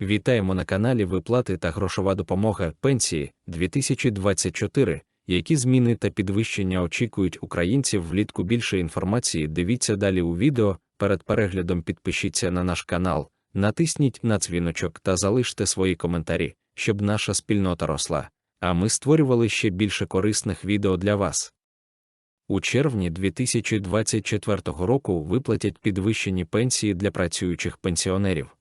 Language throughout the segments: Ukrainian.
Вітаємо на каналі Виплати та грошова допомога пенсії 2024. Які зміни та підвищення очікують українців влітку більше інформації? Дивіться далі у відео. Перед переглядом підпишіться на наш канал, натисніть на дзвіночок та залиште свої коментарі, щоб наша спільнота росла. А ми створювали ще більше корисних відео для вас. У червні 2024 року виплатять підвищені пенсії для працюючих пенсіонерів.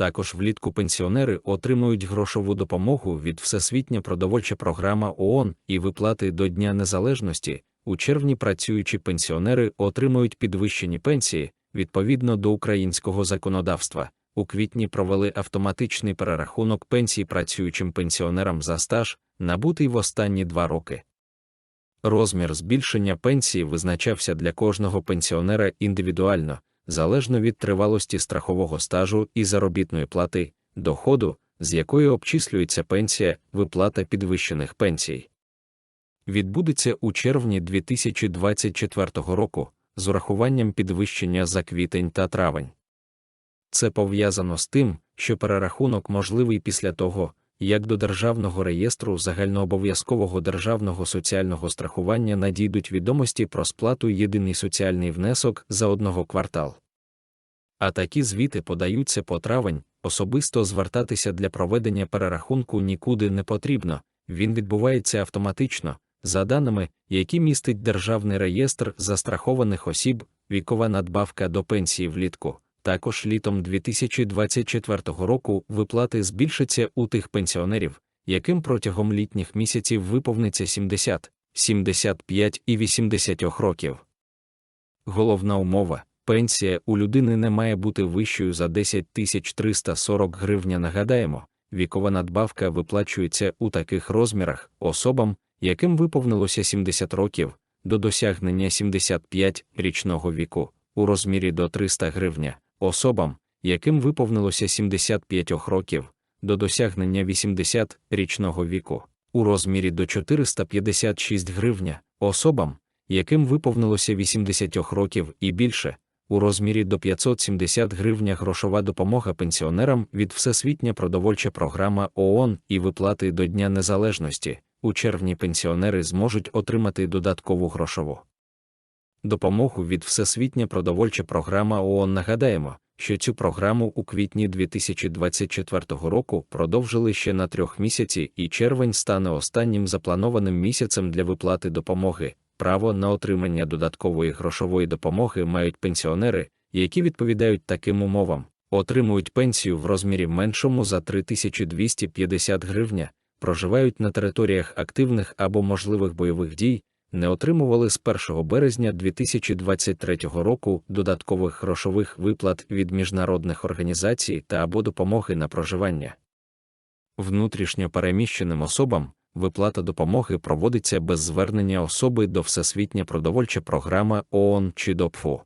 Також влітку пенсіонери отримують грошову допомогу від Всесвітня продовольча програма ООН і виплати до Дня Незалежності. У червні працюючі пенсіонери отримують підвищені пенсії відповідно до українського законодавства. У квітні провели автоматичний перерахунок пенсій працюючим пенсіонерам за стаж, набутий в останні два роки. Розмір збільшення пенсії визначався для кожного пенсіонера індивідуально, залежно від тривалості страхового стажу і заробітної плати, доходу, з якої обчислюється пенсія, виплата підвищених пенсій. Відбудеться у червні 2024 року з урахуванням підвищення за квітень та травень. Це пов'язано з тим, що перерахунок можливий після того, як до Державного реєстру загальнообов'язкового державного соціального страхування надійдуть відомості про сплату єдиний соціальний внесок за одного квартал. А такі звіти подаються по травень, особисто звертатися для проведення перерахунку нікуди не потрібно, він відбувається автоматично, за даними, які містить Державний реєстр застрахованих осіб, вікова надбавка до пенсії влітку. Також літом 2024 року виплати збільшаться у тих пенсіонерів, яким протягом літніх місяців виповниться 70, 75 і 80 років. Головна умова пенсія у людини не має бути вищою за 10 340 гривня. Нагадаємо, вікова надбавка виплачується у таких розмірах особам, яким виповнилося 70 років, до досягнення 75 річного віку, у розмірі до 300 гривня особам, яким виповнилося 75 років, до досягнення 80-річного віку, у розмірі до 456 гривня, особам, яким виповнилося 80 років і більше, у розмірі до 570 гривня грошова допомога пенсіонерам від Всесвітня продовольча програма ООН і виплати до Дня Незалежності. У червні пенсіонери зможуть отримати додаткову грошову допомогу від Всесвітня продовольча програма ООН. Нагадаємо, що цю програму у квітні 2024 року продовжили ще на трьох місяці, і червень стане останнім запланованим місяцем для виплати допомоги. Право на отримання додаткової грошової допомоги мають пенсіонери, які відповідають таким умовам, отримують пенсію в розмірі меншому за 3250 гривня, проживають на територіях активних або можливих бойових дій, не отримували з 1 березня 2023 року додаткових грошових виплат від міжнародних організацій та або допомоги на проживання. Внутрішньо переміщеним особам виплата допомоги проводиться без звернення особи до Всесвітня продовольча програма ООН чи ДОПФУ.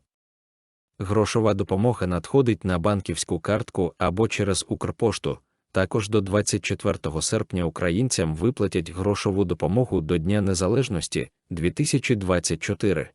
Грошова допомога надходить на банківську картку або через Укрпошту. Також до 24 серпня українцям виплатять грошову допомогу до Дня Незалежності 2024.